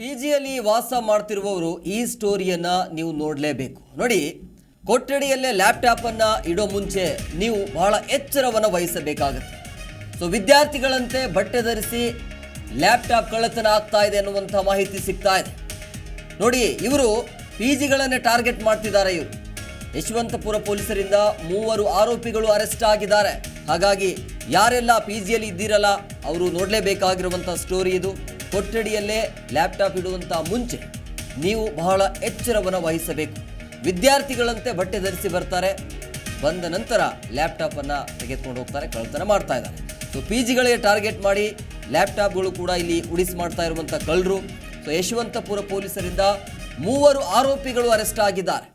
P ಜಿಯಲ್ಲಿ ವಾಸ ಮಾಡ್ತಿರುವವರು ಈ ಸ್ಟೋರಿಯನ್ನ ನೀವು ನೋಡಲೇಬೇಕು. ನೋಡಿ, ಕೊಠಡಿಯಲ್ಲೇ ಲ್ಯಾಪ್ಟಾಪನ್ನು ಇಡೋ ಮುಂಚೆ ನೀವು ಬಹಳ ಎಚ್ಚರವನ್ನು ವಹಿಸಬೇಕಾಗುತ್ತೆ. ಸೊ ವಿದ್ಯಾರ್ಥಿಗಳಂತೆ ಬಟ್ಟೆ ಧರಿಸಿ ಲ್ಯಾಪ್ಟಾಪ್ ಕಳ್ಳತನ ಆಗ್ತಾ ಇದೆ ಅನ್ನುವಂಥ ಮಾಹಿತಿ ಸಿಗ್ತಾ ಇದೆ. ನೋಡಿ, ಇವರು ಪಿ ಜಿಗಳನ್ನೇ ಟಾರ್ಗೆಟ್ ಮಾಡ್ತಿದ್ದಾರೆ ಇವರು. ಯಶವಂತಪುರ ಪೊಲೀಸರಿಂದ ಮೂವರು ಆರೋಪಿಗಳು ಅರೆಸ್ಟ್ ಆಗಿದ್ದಾರೆ. ಹಾಗಾಗಿ ಯಾರೆಲ್ಲ ಪಿ ಜಿಯಲ್ಲಿ ಇದ್ದೀರಲ್ಲ, ಅವರು ನೋಡಲೇಬೇಕಾಗಿರುವಂಥ ಸ್ಟೋರಿ ಇದು. ಕೊಠಡಿಯಲ್ಲೇ ಲ್ಯಾಪ್ಟಾಪ್ ಇಡುವಂಥ ಮುಂಚೆ ನೀವು ಬಹಳ ಎಚ್ಚರವನ್ನು ವಹಿಸಬೇಕು. ವಿದ್ಯಾರ್ಥಿಗಳಂತೆ ಬಟ್ಟೆ ಧರಿಸಿ ಬರ್ತಾರೆ. ಬಂದ ನಂತರ ಲ್ಯಾಪ್ಟಾಪನ್ನು ತೆಗೆದುಕೊಂಡು ಹೋಗ್ತಾರೆ, ಕಳ್ಳತನ ಮಾಡ್ತಾ ಇದ್ದಾರೆ. ಸೊ ಪಿ ಜಿಗಳಿಗೆ ಟಾರ್ಗೆಟ್ ಮಾಡಿ ಲ್ಯಾಪ್ಟಾಪ್ಗಳು ಕೂಡ ಇಲ್ಲಿ ಉಡಿಸಿ ಮಾಡ್ತಾ ಇರುವಂಥ ಕಳ್ಳರು. ಸೊ ಯಶವಂತಪುರ ಪೊಲೀಸರಿಂದ ಮೂವರು ಆರೋಪಿಗಳು ಅರೆಸ್ಟ್ ಆಗಿದ್ದಾರೆ.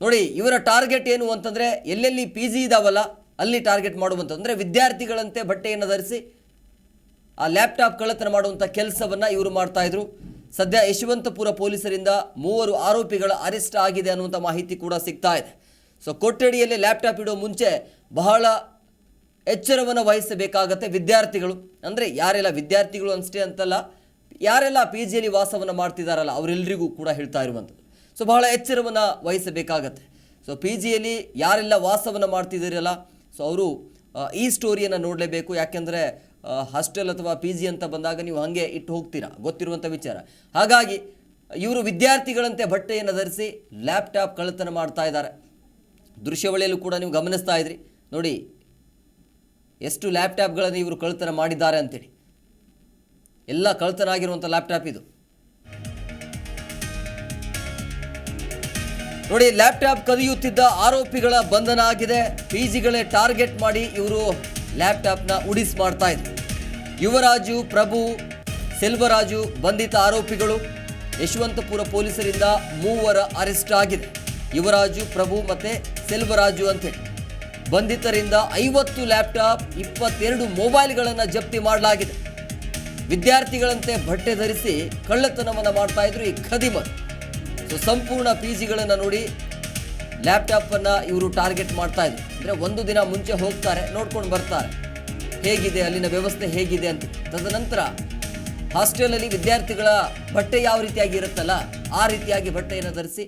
ನೋಡಿ, ಇವರ ಟಾರ್ಗೆಟ್ ಏನು ಅಂತಂದ್ರೆ, ಎಲ್ಲೆಲ್ಲಿ ಪಿ ಜಿ ಇದಾವಲ್ಲ, ಅಲ್ಲಿ ಟಾರ್ಗೆಟ್ ಮಾಡುವಂಥದ್ದು ಅಂದರೆ, ವಿದ್ಯಾರ್ಥಿಗಳಂತೆ ಬಟ್ಟೆಯನ್ನು ಧರಿಸಿ ಆ ಲ್ಯಾಪ್ಟಾಪ್ ಕಳ್ಳತನ ಮಾಡುವಂಥ ಕೆಲಸವನ್ನು ಇವರು ಮಾಡ್ತಾ ಇದ್ರು. ಸದ್ಯ ಯಶವಂತಪುರ ಪೊಲೀಸರಿಂದ ಮೂವರು ಆರೋಪಿಗಳ ಅರೆಸ್ಟ್ ಆಗಿದೆ ಅನ್ನುವಂಥ ಮಾಹಿತಿ ಕೂಡ ಸಿಗ್ತಾ ಇದೆ. ಸೊ ಕೊಠಡಿಯಲ್ಲಿ ಲ್ಯಾಪ್ಟಾಪ್ ಇಡೋ ಮುಂಚೆ ಬಹಳ ಎಚ್ಚರವನ್ನು ವಹಿಸಬೇಕಾಗತ್ತೆ ವಿದ್ಯಾರ್ಥಿಗಳು. ಅಂದರೆ ಯಾರೆಲ್ಲ ವಿದ್ಯಾರ್ಥಿಗಳು ಅಷ್ಟೇ ಅಂತಲ್ಲ, ಯಾರೆಲ್ಲ ಪಿ ಜಿಯಲ್ಲಿ ವಾಸವನ್ನು ಮಾಡ್ತಿದ್ದಾರಲ್ಲ ಅವರೆಲ್ಲರಿಗೂ ಕೂಡ ಹೇಳ್ತಾ ಇರುವಂಥದ್ದು. ಸೊ ಬಹಳ ಎಚ್ಚರವನ್ನು ವಹಿಸಬೇಕಾಗತ್ತೆ. ಸೊ ಪಿ ಜಿಯಲ್ಲಿ ಯಾರೆಲ್ಲ ವಾಸವನ್ನು ಮಾಡ್ತಿದ್ದೀರಲ್ಲ ಸೊ ಅವರು ಈ ಸ್ಟೋರಿಯನ್ನು ನೋಡಲೇಬೇಕು. ಯಾಕೆಂದರೆ ಹಾಸ್ಟೆಲ್ ಅಥವಾ ಪಿ ಜಿ ಅಂತ ಬಂದಾಗ ನೀವು ಹಾಗೆ ಇಟ್ಟು ಹೋಗ್ತೀರಾ? ಗೊತ್ತಿರುವಂಥ ವಿಚಾರ. ಹಾಗಾಗಿ ಇವರು ವಿದ್ಯಾರ್ಥಿಗಳಂತೆ ಬಟ್ಟೆಯನ್ನು ಧರಿಸಿ ಲ್ಯಾಪ್ಟಾಪ್ ಕಳ್ಳತನ ಮಾಡ್ತಾ ಇದ್ದಾರೆ. ದೃಶ್ಯವಳಿಯಲ್ಲೂ ಕೂಡ ನೀವು ಗಮನಿಸ್ತಾ ಇದ್ರಿ. ನೋಡಿ, ಎಷ್ಟು ಲ್ಯಾಪ್ಟಾಪ್ಗಳನ್ನು ಇವರು ಕಳ್ಳತನ ಮಾಡಿದ್ದಾರೆ ಅಂತೇಳಿ. ಎಲ್ಲ ಕಳ್ಳತನ ಆಗಿರುವಂಥ ಲ್ಯಾಪ್ಟಾಪ್ ಇದು. ನೋಡಿ ಲ್ಯಾಪ್ಟಾಪ್ ಕದಿಯುತ್ತಿದ್ದ ಆರೋಪಿಗಳ ಬಂಧನ ಆಗಿದೆ. ಪಿ ಜಿಗಳೇ ಟಾರ್ಗೆಟ್ ಮಾಡಿ ಇವರು ಲ್ಯಾಪ್ಟಾಪ್ನ ಉಡಿಸ್ ಮಾಡ್ತಾ ಇದ್ರು. ಯುವರಾಜು, ಪ್ರಭು, ಸೆಲ್ವರಾಜು ಬಂಧಿತ ಆರೋಪಿಗಳು. ಯಶವಂತಪುರ ಪೊಲೀಸರಿಂದ ಮೂವರ ಅರೆಸ್ಟ್ ಆಗಿದೆ. ಯುವರಾಜು, ಪ್ರಭು ಮತ್ತೆ ಸೆಲ್ವರಾಜು ಅಂತೇಳಿ ಬಂಧಿತರಿಂದ ಐವತ್ತು ಲ್ಯಾಪ್ಟಾಪ್, ಇಪ್ಪತ್ತೆರಡು ಮೊಬೈಲ್ಗಳನ್ನು ಜಪ್ತಿ ಮಾಡಲಾಗಿದೆ. ವಿದ್ಯಾರ್ಥಿಗಳಂತೆ ಬಟ್ಟೆ ಧರಿಸಿ ಕಳ್ಳತನವನ್ನು ಮಾಡ್ತಾ ಇದ್ರು ಈ ಖದೀಮರು. ಸೊ ಸಂಪೂರ್ಣ ಪಿ ಜಿಗಳನ್ನು ನೋಡಿ ಲ್ಯಾಪ್ಟಾಪನ್ನು ಇವರು ಟಾರ್ಗೆಟ್ ಮಾಡ್ತಾ ಇದ್ರು. ಅಂದರೆ ಒಂದು ದಿನ ಮುಂಚೆ ಹೋಗ್ತಾರೆ, ನೋಡ್ಕೊಂಡು ಬರ್ತಾರೆ. ಹೇಗಿದೆ, ಅಲ್ಲಿನ ವ್ಯವಸ್ಥೆ ಹೇಗಿದೆ ಅಂತ. ತದನಂತರ ಹಾಸ್ಟೆಲಲ್ಲಿ ವಿದ್ಯಾರ್ಥಿಗಳ ಬಟ್ಟೆ ಯಾವ ರೀತಿಯಾಗಿ ಇರುತ್ತಲ್ಲ, ಆ ರೀತಿಯಾಗಿ ಬಟ್ಟೆಯನ್ನು ಧರಿಸಿ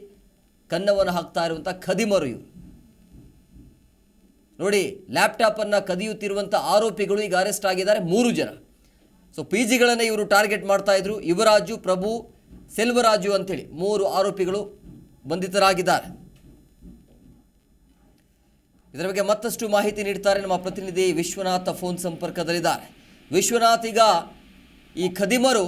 ಕನ್ನವನ್ನು ಹಾಕ್ತಾ ಇರುವಂಥ ಖದಿಮರು ಇವರು. ನೋಡಿ ಲ್ಯಾಪ್ಟಾಪನ್ನು ಕದಿಯುತ್ತಿರುವಂಥ ಆರೋಪಿಗಳು ಈಗ ಅರೆಸ್ಟ್ ಆಗಿದ್ದಾರೆ ಮೂರು ಜನ. ಸೊ ಪಿ ಜಿಗಳನ್ನು ಇವರು ಟಾರ್ಗೆಟ್ ಮಾಡ್ತಾ ಇದ್ರು. ಯುವರಾಜು, ಪ್ರಭು, ಸೆಲ್ವರಾಜು ಅಂಥೇಳಿ ಮೂರು ಆರೋಪಿಗಳು ಬಂಧಿತರಾಗಿದ್ದಾರೆ. ಇದರ ಬಗ್ಗೆ ಮತ್ತಷ್ಟು ಮಾಹಿತಿ ನೀಡ್ತಾರೆ ನಮ್ಮ ಪ್ರತಿನಿಧಿ ವಿಶ್ವನಾಥ ಫೋನ್ ಸಂಪರ್ಕದಲ್ಲಿದ್ದಾರೆ. ವಿಶ್ವನಾಥ್, ಈಗ ಈ ಖದಿಮರು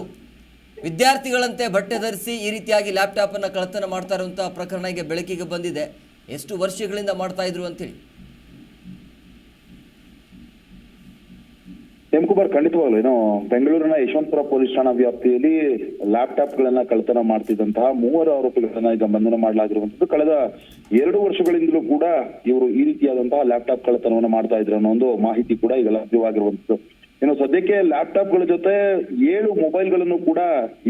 ವಿದ್ಯಾರ್ಥಿಗಳಂತೆ ಬಟ್ಟೆ ಧರಿಸಿ ಈ ರೀತಿಯಾಗಿ ಲ್ಯಾಪ್ಟಾಪನ್ನು ಕಳ್ಳತನ ಮಾಡ್ತಾ ಇರುವಂಥ ಪ್ರಕರಣ ಈಗ ಬೆಳಕಿಗೆ ಬಂದಿದೆ. ಎಷ್ಟು ವರ್ಷಗಳಿಂದ ಮಾಡ್ತಾ ಇದ್ರು ಅಂತೇಳಿ. ಕುಮಾರ್ ಖಂಡಿತವಾಗ್ಲು, ಏನು ಬೆಂಗಳೂರಿನ ಯಶವಂತಪುರ ಪೊಲೀಸ್ ಠಾಣಾ ವ್ಯಾಪ್ತಿಯಲ್ಲಿ ಲ್ಯಾಪ್ಟಾಪ್ ಗಳನ್ನ ಕಳ್ಳತನ ಮಾಡ್ತಿದ್ದಂತಹ ಮೂವರು ಆರೋಪಿಗಳನ್ನ ಈಗ ಬಂಧನ ಮಾಡಲಾಗಿರುವಂತದ್ದು ಕಳೆದ ಎರಡು ವರ್ಷಗಳಿಂದಲೂ ಕೂಡ ಇವರು ಈ ರೀತಿಯಾದಂತಹ ಲ್ಯಾಪ್ಟಾಪ್ ಕಳ್ಳತನವನ್ನು ಮಾಡ್ತಾ ಇದ್ರು ಅನ್ನೋ ಒಂದು ಮಾಹಿತಿ ಕೂಡ ಈಗ ಲಭ್ಯವಾಗಿರುವಂತದ್ದು ಇನ್ನು ಸದ್ಯಕ್ಕೆ ಲ್ಯಾಪ್ಟಾಪ್ಗಳ ಜೊತೆ ಏಳು ಮೊಬೈಲ್ಗಳನ್ನು ಕೂಡ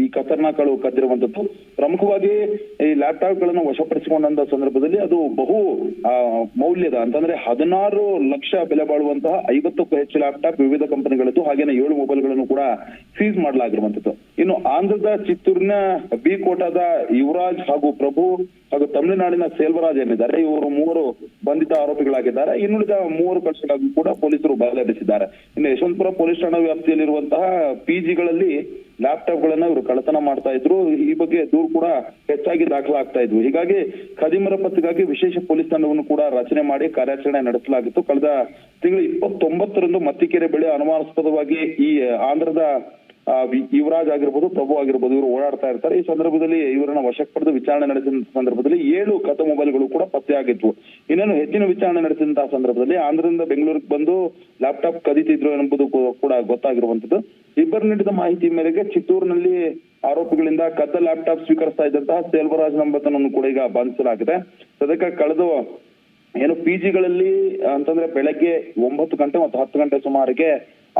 ಈ ಖತರ್ನಾಕ್ಗಳು ಕದ್ದಿರುವಂತದ್ದು ಪ್ರಮುಖವಾಗಿ ಈ ಲ್ಯಾಪ್ಟಾಪ್ಗಳನ್ನು ವಶಪಡಿಸಿಕೊಂಡಂತ ಸಂದರ್ಭದಲ್ಲಿ ಅದು ಬಹು ಮೌಲ್ಯದ ಅಂತಂದ್ರೆ ಹದಿನಾರು ಲಕ್ಷ ಬೆಲೆ ಬಾಳುವಂತಹ ಐವತ್ತಕ್ಕೂ ಹೆಚ್ಚು ಲ್ಯಾಪ್ಟಾಪ್ ವಿವಿಧ ಕಂಪನಿಗಳದ್ದು ಹಾಗೇನೆ ಏಳು ಮೊಬೈಲ್ಗಳನ್ನು ಕೂಡ ಸೀಸ್ ಮಾಡಲಾಗಿರುವಂತದ್ದು ಇನ್ನು ಆಂಧ್ರದ ಚಿತ್ತೂರಿನ ಬಿ ಕೋಟಾದ ಯುವರಾಜ್ ಹಾಗೂ ಪ್ರಭು ಹಾಗೂ ತಮಿಳುನಾಡಿನ ಸೇಲ್ವರಾಜ್ ಏನಿದ್ದಾರೆ, ಇವರು ಮೂವರು ಬಂಧಿತ ಆರೋಪಿಗಳಾಗಿದ್ದಾರೆ. ಇನ್ನುಳಿದ ಮೂವರು ಕಕ್ಷೆಗಾಗಿ ಕೂಡ ಪೊಲೀಸರು ಬಯಲಿರಿಸಿದ್ದಾರೆ ಇನ್ನು ಯಶವಂತಪುರ ಪೊಲೀಸ್ ಠಾಣಾ ವ್ಯಾಪ್ತಿಯಲ್ಲಿರುವಂತಹ ಪಿಜಿಗಳಲ್ಲಿ ಲ್ಯಾಪ್ಟಾಪ್ ಗಳನ್ನ ಇವರು ಕಳ್ಳತನ ಮಾಡ್ತಾ ಇದ್ರು. ಈ ಬಗ್ಗೆ ದೂರು ಕೂಡ ಹೆಚ್ಚಾಗಿ ದಾಖಲಾಗ್ತಾ ಇದ್ವು. ಹೀಗಾಗಿ ಖದೀಮರ ಪತ್ತೆಗಾಗಿ ವಿಶೇಷ ಪೊಲೀಸ್ ತಂಡವನ್ನು ಕೂಡ ರಚನೆ ಮಾಡಿ ಕಾರ್ಯಾಚರಣೆ ನಡೆಸಲಾಗಿತ್ತು. ಕಳೆದ ತಿಂಗಳು ಇಪ್ಪತ್ತೊಂಬತ್ತರಂದು ಮತ್ತಿಕೆರೆ ಬಳಿ ಅನುಮಾನಾಸ್ಪದವಾಗಿ ಈ ಆಂಧ್ರದ ಯುವರಾಜ್ ಆಗಿರ್ಬೋದು, ಪ್ರಭು ಆಗಿರ್ಬೋದು, ಇವರು ಓಡಾಡ್ತಾ ಇರ್ತಾರೆ. ಈ ಸಂದರ್ಭದಲ್ಲಿ ಇವರನ್ನ ವಶಕ್ಕೆ ಪಡೆದು ವಿಚಾರಣೆ ನಡೆಸಿದ ಸಂದರ್ಭದಲ್ಲಿ ಏಳು ಕತ ಮೊಬೈಲ್ಗಳು ಕೂಡ ಪತ್ತೆಯಾಗಿತ್ತು ಇನ್ನೇನು ಹೆಚ್ಚಿನ ವಿಚಾರಣೆ ನಡೆಸಿದಂತಹ ಸಂದರ್ಭದಲ್ಲಿ ಆಂಧ್ರದಿಂದ ಬೆಂಗಳೂರಿಗೆ ಬಂದು ಲ್ಯಾಪ್ಟಾಪ್ ಕದೀತಿದ್ರು ಎಂಬುದು ಕೂಡ ಗೊತ್ತಾಗಿರುವಂತದ್ದು ಇಬ್ಬರು ನೀಡಿದ ಮಾಹಿತಿ ಮೇರೆಗೆ ಚಿತ್ತೂರಿನಲ್ಲಿ ಆರೋಪಿಗಳಿಂದ ಕದ್ದ ಲ್ಯಾಪ್ಟಾಪ್ ಸ್ವೀಕರಿಸ್ತಾ ಇದ್ದಂತಹ ಸೇಲ್ವರಾಜ್ ನಂಬತನನ್ನು ಕೂಡ ಈಗ ಬಂಧಿಸಲಾಗಿದೆ. ಸದ್ಯಕ್ಕೆ ಕಳೆದು, ಏನು ಪಿ ಜಿಗಳಲ್ಲಿ ಅಂತಂದ್ರೆ ಬೆಳಗ್ಗೆ ಒಂಬತ್ತು ಗಂಟೆ ಮತ್ತು ಹತ್ತು ಗಂಟೆ ಸುಮಾರಿಗೆ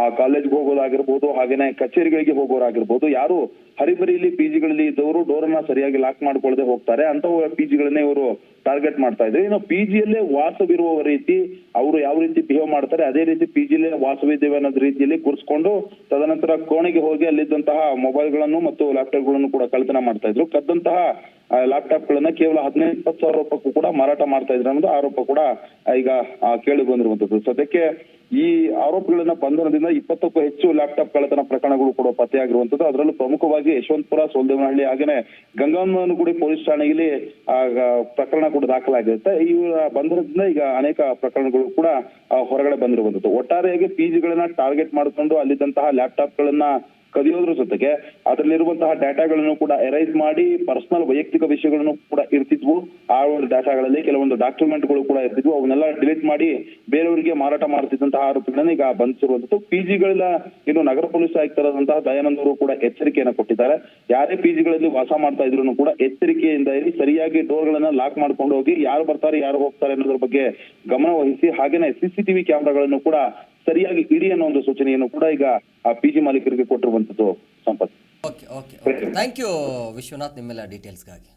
ಆ ಕಾಲೇಜ್ಗೆ ಹೋಗೋದಾಗಿರ್ಬೋದು, ಹಾಗೇನೆ ಕಚೇರಿಗಳಿಗೆ ಹೋಗೋರಾಗಿರ್ಬೋದು, ಯಾರು ಹರಿಬರಿಲಿ ಪಿಜಿಗಳಲ್ಲಿ ಇದ್ದವರು ಡೋರ್ ಅನ್ನ ಸರಿಯಾಗಿ ಲಾಕ್ ಮಾಡ್ಕೊಳ್ಳದೆ ಹೋಗ್ತಾರೆ. ಅಂತ ಪಿಜಿಗಳನ್ನೇ ಇವರು ಟಾರ್ಗೆಟ್ ಮಾಡ್ತಾ ಇದ್ರು. ಇನ್ನು ಪಿಜಿಯಲ್ಲೇ ವಾಸವಿರುವ ರೀತಿ ಅವರು ಯಾವ ರೀತಿ ಬಿಹೇವ್ ಮಾಡ್ತಾರೆ, ಅದೇ ರೀತಿ ಪಿಜಿಲೇ ವಾಸವಿದ್ದೇವೆ ಅನ್ನೋದ್ ರೀತಿಯಲ್ಲಿ ಕೂರಿಸ್ಕೊಂಡು ತದನಂತರ ಕೋಣೆಗೆ ಹೋಗಿ ಅಲ್ಲಿದ್ದಂತಹ ಮೊಬೈಲ್ಗಳನ್ನು ಮತ್ತು ಲ್ಯಾಪ್ಟಾಪ್ಗಳನ್ನು ಕೂಡ ಕಳ್ತನ ಮಾಡ್ತಾ ಇದ್ರು. ಕದ್ದಂತಹ ಲ್ಯಾಪ್ಟಾಪ್ ಗಳನ್ನ ಕೇವಲ ಹದಿನೈದು ಇಪ್ಪತ್ತು ಸಾವಿರ ರೂಪಾಯಿ ಕೂಡ ಮಾರಾಟ ಮಾಡ್ತಾ ಇದ್ರು ಅನ್ನೋದು ಆರೋಪ ಕೂಡ ಈಗ ಕೇಳಿ ಬಂದಿರುವಂತದ್ದು. ಸದ್ಯಕ್ಕೆ ಈ ಆರೋಪಿಗಳನ್ನ ಬಂಧನದಿಂದ ಇಪ್ಪತ್ತಕ್ಕೂ ಹೆಚ್ಚು ಲ್ಯಾಪ್ಟಾಪ್ ಕಳ್ಳತನ ಪ್ರಕರಣಗಳು ಕೂಡ ಪತ್ತೆಯಾಗಿರುವಂತದ್ದು ಅದರಲ್ಲೂ ಪ್ರಮುಖವಾಗಿ ಯಶವಂತಪುರ, ಸೋಲ್ದೇವನಹಳ್ಳಿ ಹಾಗೇನೆ ಗಂಗಾಮನಗುಡಿ ಪೊಲೀಸ್ ಠಾಣೆಯಲ್ಲಿ ಪ್ರಕರಣ ಕೂಡ ದಾಖಲಾಗಿರುತ್ತೆ. ಇವರ ಬಂಧನದಿಂದ ಈಗ ಅನೇಕ ಪ್ರಕರಣಗಳು ಕೂಡ ಹೊರಗಡೆ ಬಂದಿರುವಂತದ್ದು ಒಟ್ಟಾರೆಯಾಗಿ ಪಿಜಿಗಳನ್ನ ಟಾರ್ಗೆಟ್ ಮಾಡಿಕೊಂಡು ಅಲ್ಲಿದ್ದಂತಹ ಲ್ಯಾಪ್ಟಾಪ್ ಗಳನ್ನ ಕದಿಯೋದ್ರ ಜೊತೆಗೆ ಅದರಲ್ಲಿರುವಂತಹ ಡಾಟಾಗಳನ್ನು ಕೂಡ ಎರೈಸ್ ಮಾಡಿ ಪರ್ಸನಲ್ ವೈಯಕ್ತಿಕ ವಿಷಯಗಳನ್ನು ಕೂಡ ಇರ್ತಿದ್ವು ಆ ಒಂದು ಡಾಟಾಗಳಲ್ಲಿ ಕೆಲವೊಂದು ಡಾಕ್ಯುಮೆಂಟ್ಗಳು ಕೂಡ ಇರ್ತಿದ್ವು. ಅವನ್ನೆಲ್ಲ ಡಿಲೀಟ್ ಮಾಡಿ ಬೇರೆಯವರಿಗೆ ಮಾರಾಟ ಮಾಡ್ತಿದ್ದಂತಹ ಆರೋಪಿಗಳನ್ನು ಈಗ ಬಂಧಿಸಿರುವಂತದ್ದು ಪಿಜಿಗಳ ಇನ್ನು ನಗರ ಪೊಲೀಸ್ ಆಯುಕ್ತರಾದಂತಹ ದಯಾನಂದ್ ಅವರು ಕೂಡ ಎಚ್ಚರಿಕೆಯನ್ನು ಕೊಟ್ಟಿದ್ದಾರೆ. ಯಾರೇ ಪಿಜಿಗಳಲ್ಲಿ ವಾಸ ಮಾಡ್ತಾ ಇದ್ರು ಕೂಡ ಎಚ್ಚರಿಕೆಯಿಂದ ಇರಿ. ಸರಿಯಾಗಿ ಡೋರ್ ಗಳನ್ನ ಲಾಕ್ ಮಾಡ್ಕೊಂಡು ಹೋಗಿ ಯಾರು ಬರ್ತಾರೆ, ಯಾರು ಹೋಗ್ತಾರೆ ಅನ್ನೋದ್ರ ಬಗ್ಗೆ ಗಮನ ವಹಿಸಿ, ಹಾಗೇನೆ ಸಿಸಿಟಿವಿ ಕ್ಯಾಮೆರಾಗಳನ್ನು ಕೂಡ ಸರಿಯಾಗಿ ಇಡಿ ಅನ್ನೋ ಒಂದು ಸೂಚನೆಯನ್ನು ಕೂಡ ಈಗ ಆ ಪಿಜಿ ಮಾಲೀಕರಿಗೆ ಕೊಟ್ಟಿರುವಂತದ್ದು Sampath okay okay okay. Thank you Vishwanath ನಿಮ್ಮೆಲ್ಲ ಡೀಟೇಲ್ಸ್ಗಾಗಿ.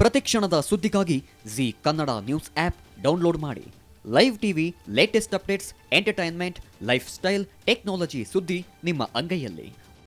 ಪ್ರತಿಕ್ಷಣದ ಸುದ್ದಿಗಾಗಿ Zee Kannada news app download ಮಾಡಿ. Live TV latest updates entertainment lifestyle technology ಸುದ್ದಿ ನಿಮ್ಮ ಅಂಗೈಯಲ್ಲಿ.